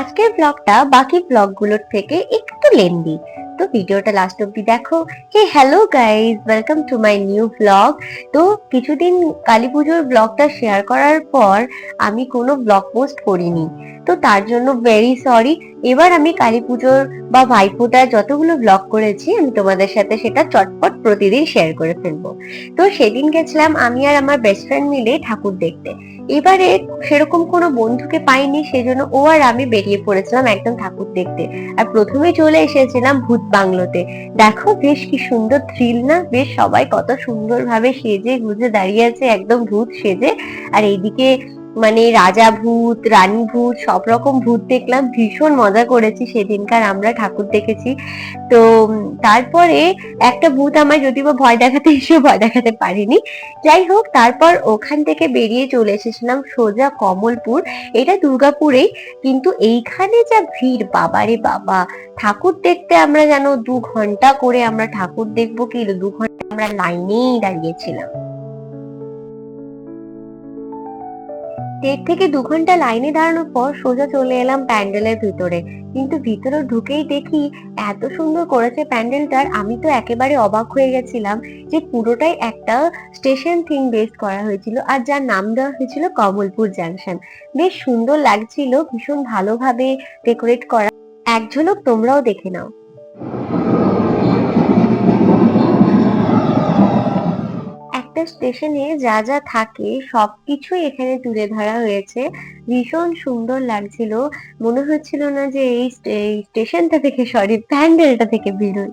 আজকের ব্লগটা বাকি ব্লগগুলোর থেকে একটু লেন্দি। তো ভিডিওটা লাস্ট অব্দি দেখো। Hey hello guys welcome to my new blog তো কিছুদিন কালী পুজোর ব্লগটা শেয়ার করার পর আমি কোনো ব্লগ পোস্ট করিনি। তো তার জন্য ভেরি সরি এবার আমি কালী পুজোর বা ভাইফোঁটার যতগুলো ব্লগ করেছি, আমি তোমাদের সাথে সেটা চটপট প্রতিদিন শেয়ার করে ফেলব। তো সেদিন গেছিলাম আমি আর আমার বেস্ট ফ্রেন্ড মিলে ঠাকুর দেখতে। এবারে সেরকম কোনো বন্ধুকে পাইনি, সেজন্য ও আর আমি বেরিয়ে পড়েছিলাম একদম ঠাকুর দেখতে। আর প্রথমে চলে এসেছিলাম ভূত বাংলোতে। দেখো বেশ কি সুন্দর থ্রিল না? বেশ সবাই কত সুন্দরভাবে সেজে গুজে দাঁড়িয়ে আছে, একদম ভূত সেজে। আর এইদিকে মানে রাজা ভূত, রানী ভূত, সব রকম ভূত দেখলাম। ভীষণ মজা করেছি সেদিনকার, আমরা ঠাকুর দেখেছি। তো তারপরে একটা ভূত আমার যদি বা ভয় দেখাতে এসে ভয় দেখাতে পারিনি। যাই হোক, তারপর ওখান থেকে বেরিয়ে চলে এসেছিলাম সোজা কমলপুর। এটা দুর্গাপুরেই কিন্তু এইখানে যা ভিড়, বাবারে বাবা! ঠাকুর দেখতে আমরা যেন দু ঘণ্টা করে আমরা ঠাকুর দেখব কি, দু ঘণ্টা আমরা লাইনেই দাঁড়িয়েছিলাম। দেড় থেকে দু ঘণ্টা লাইনে দাঁড়ানোর পর সোজা চলে এলাম প্যান্ডেলের ভিতরে। কিন্তু ভিতরে ঢুকেই দেখি এত সুন্দর করেছে প্যান্ডেলটার আমি তো একেবারে অবাক হয়ে গেছিলাম যে পুরোটাই একটা স্টেশন থিম বেস করা হয়েছিল আর যার নাম দেওয়া হয়েছিল কমলপুর জাংশন। বেশ সুন্দর লাগছিল, ভীষণ ভালোভাবে ডেকোরেট করা। এক ঝলক তোমরাও দেখে নাও। একটা স্টেশনে যা যা থাকে সবকিছুই এখানে তুলে ধরা হয়েছে। ভীষণ সুন্দর লাগছিল। মনে হচ্ছিল না যে এই স্টে- এই স্টেশনটা থেকে, সরি, প্যান্ডেলটা থেকে বেরোই।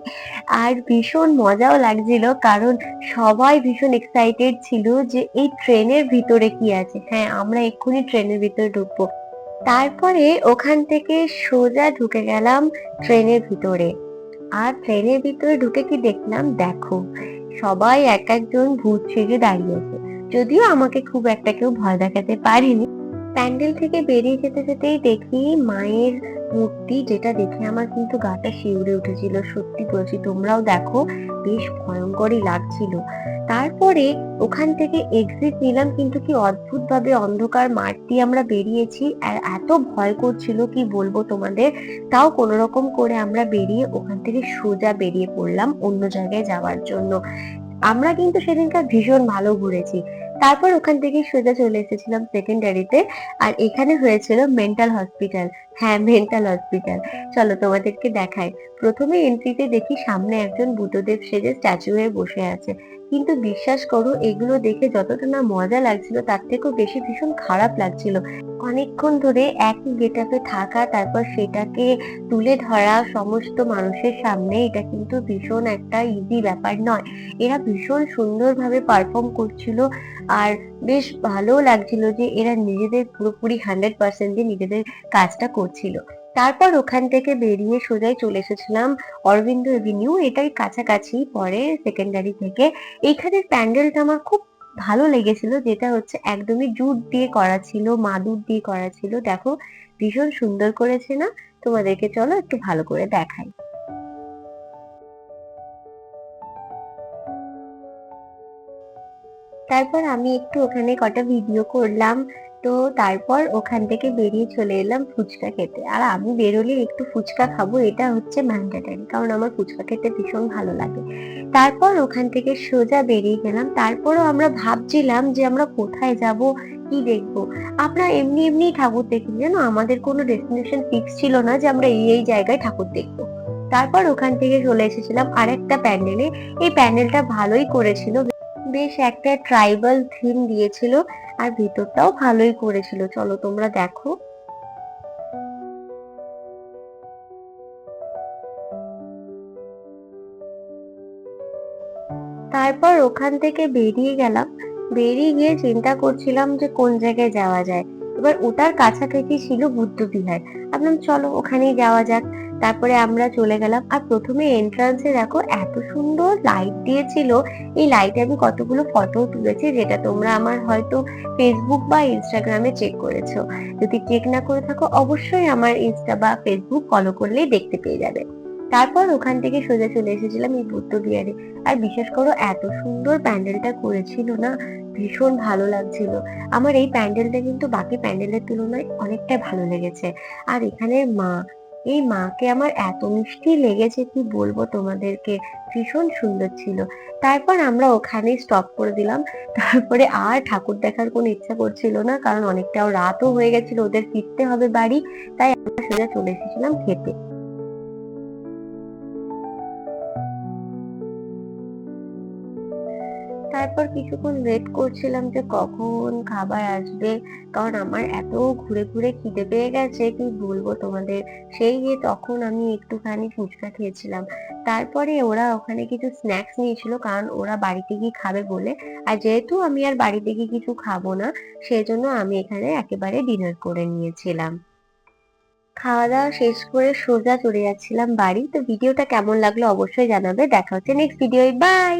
আর ভীষণ মজাও লাগছিল, কারণ সবাই ভীষণ এক্সাইটেড ছিল যে এই ট্রেনের ভিতরে কি আছে। হ্যাঁ আমরা এক্ষুনি ট্রেনের ভিতরে ঢুকবো। তারপরে ওখান থেকে সোজা ঢুকে গেলাম ট্রেনের ভিতরে। আর ট্রেনের ভিতরে ঢুকে কি দেখলাম? দেখো সবাই এক একজন ভূত সেজে দাঁড়িয়েছে। যদিও আমাকে খুব একটা কেউ ভয় দেখাতে পারেনি। প্যান্ডেল থেকে বেরিয়ে যেতে যেতেই দেখি মায়ের মূর্তি, যেটা দেখে আমার কিন্তু গাটা শিউরে উঠেছিল। সত্যি বলছি, তোমরাও দেখো, বেশ ভয়ঙ্করই লাগছিল। তারপরে ওখান থেকে এক্সিট নিলাম, কিন্তু কি অদ্ভুত ভাবে অন্ধকার, মাঠ দিয়ে আমরা বেরিয়েছি। আর এত ভয় করছিল, কি বলব তোমাদের? তাও কোনো রকম করে আমরা বেরিয়ে ওখান থেকে সোজা বেরিয়ে পড়লাম অন্য জায়গায় যাওয়ার জন্য। আমরা কিন্তু সেদিনকার ভীষণ ভালো ঘুরেছি। তারপর ওখান থেকে সোজা চলে এসেছিলাম সেকেন্ডারিতে আর এখানে হয়েছিল মেন্টাল হসপিটাল হ্যাঁ মেন্টাল হসপিটাল চলো তোমাদেরকে দেখাই। প্রথমে এন্ট্রিতে দেখি সামনে একজন বুদ্ধদেব সেজে স্ট্যাচু হয়ে বসে আছে। কিন্তু বিশ্বাস করো, এগুলো দেখে যতটা না মজা লাগছিল, তার থেকেও বেশি ভীষণ খারাপ লাগছিল। অনেকক্ষণ ধরে একই গেটআপে থাকা, তারপর সেটাকে তুলে ধরা, সমস্ত মানুষের সামনে, এটা কিন্তু ভীষণ একটা ইজি ব্যাপার নয়। এরা ভীষণ সুন্দরভাবে পারফর্ম করছিল। আর বেশ ভালো লাগছিল যে এরা নিজেদের পুরোপুরি হান্ড্রেড পার্সেন্ট দিয়ে নিজেদের কাজটা করছিল। তারপর ওখান থেকে বেরিয়ে সোজাই চলে এসেছিলাম অরবিন্দ এভিনিউ। এটাই কাছাকাছি পরে সেকেন্ডারি থেকে। এইখানের প্যান্ডেলটা আমার খুব ভালো লেগেছিল, যেটা হচ্ছে একদমই জুট দিয়ে করা ছিল, মাদুর দিয়ে করা ছিল। দেখো, ভীষণ সুন্দর করেছে না? তোমাদেরকে চলো একটু ভালো করে দেখাই। তারপর আমি একটু ওখানে কটা ভিডিও করলাম, তো তারপর ওখান থেকে বেরিয়ে চলে এলাম ফুচকা খেতে। আর আমি বেরোলে একটু ফুচকা খাব, এটা হচ্ছে ম্যান্ডেটারি কারণ আমার ফুচকা খেতে ভীষণ ভালো লাগে। তারপর ওখান থেকে সোজা বেরিয়ে গেলাম, তারপরও আমরা ভাবছিলাম যে আমরা কোথায় যাব, কি দেখব। আমরা এমনি এমনি ঠাকুর দেখি জানো? আমাদের কোনো ডেস্টিনেশন ফিক্স ছিল না যে আমরা এই এই জায়গায় ঠাকুর দেখব। তারপর ওখান থেকে চলে এসেছিলাম আরেকটা প্যান্ডেলে। এই প্যান্ডেলটা ভালোই করেছিল বেশ একটা ট্রাইবাল থিম দিয়েছিল আর ভিতরটাও ভালোই করেছিল। চলো তোমরা দেখো। তারপর ওখান থেকে বেরিয়ে গেলাম। বেরিয়ে গিয়ে চিন্তা করছিলাম যে কোন জায়গায় যাওয়া যায়। এবার ওটার কাছাকাছি ছিল বুদ্ধবিহার। ভাবলাম, চলো ওখানেই যাওয়া যাক। তারপরে আমরা চলে গেলাম। আর প্রথমে এন্ট্রান্সে দেখো এত সুন্দর লাইট দিয়েছিল। এই লাইটে আমি কতগুলো ফটো তুলেছি যেটা তোমরা আমার হয়তো ফেসবুক বা ইনস্টাগ্রামে চেক করেছ। যদি চেক না করে থাকো, অবশ্যই আমার ইনস্টা বা ফেসবুক ফলো করলেই দেখতে পেয়ে যাবে। তারপর ওখান থেকে সোজা চলে এসেছিলাম এই বুদ্ধ বিহারে। আর বিশেষ করো, এত সুন্দর প্যান্ডেলটা করেছিল না? ভীষণ ভালো লাগছিল। আমার এই প্যান্ডেলটা কিন্তু বাকি প্যান্ডেলের তুলনায় অনেকটা ভালো লেগেছে। আর এখানে মা এই মাকে আমার এত মিষ্টি লেগেছে, কি বলব তোমাদেরকে? ভীষণ সুন্দর ছিল। তারপর আমরা ওখানেই স্টপ করে দিলাম। তারপরে আর ঠাকুর দেখার কোনো ইচ্ছা করছিল না, কারণ অনেকটাও রাতও হয়ে গেছিল, ওদের ফিরতে হবে বাড়ি। তাই আমরা সোজা চলে এসেছিলাম খেতে। তারপর কিছুক্ষণ ওয়েট করছিলাম যে কখন খাবার আসবে। কারণ আমার এত ঘুরে ঘুরে খিদে পেয়ে গেছে কি বলব তোমাদের? সেই যে তখন আমি একটুখানি ফুচকা খেয়েছিলাম। তারপরে ওরা ওখানে কিছু স্ন্যাক্স নিয়েছিল, কারণ ওরা বাড়িতে গিয়ে খাবে বলে। আর যেহেতু আমি আর বাড়িতে গিয়ে কিছু খাব না, সেজন্য আমি এখানে একেবারে ডিনার করে নিয়েছিলাম। খাওয়া দাওয়া শেষ করে সোজা চলে যাচ্ছিলাম বাড়ি। তো ভিডিওটা কেমন লাগল অবশ্যই জানাবে। দেখা হচ্ছে নেক্সট ভিডিও বাই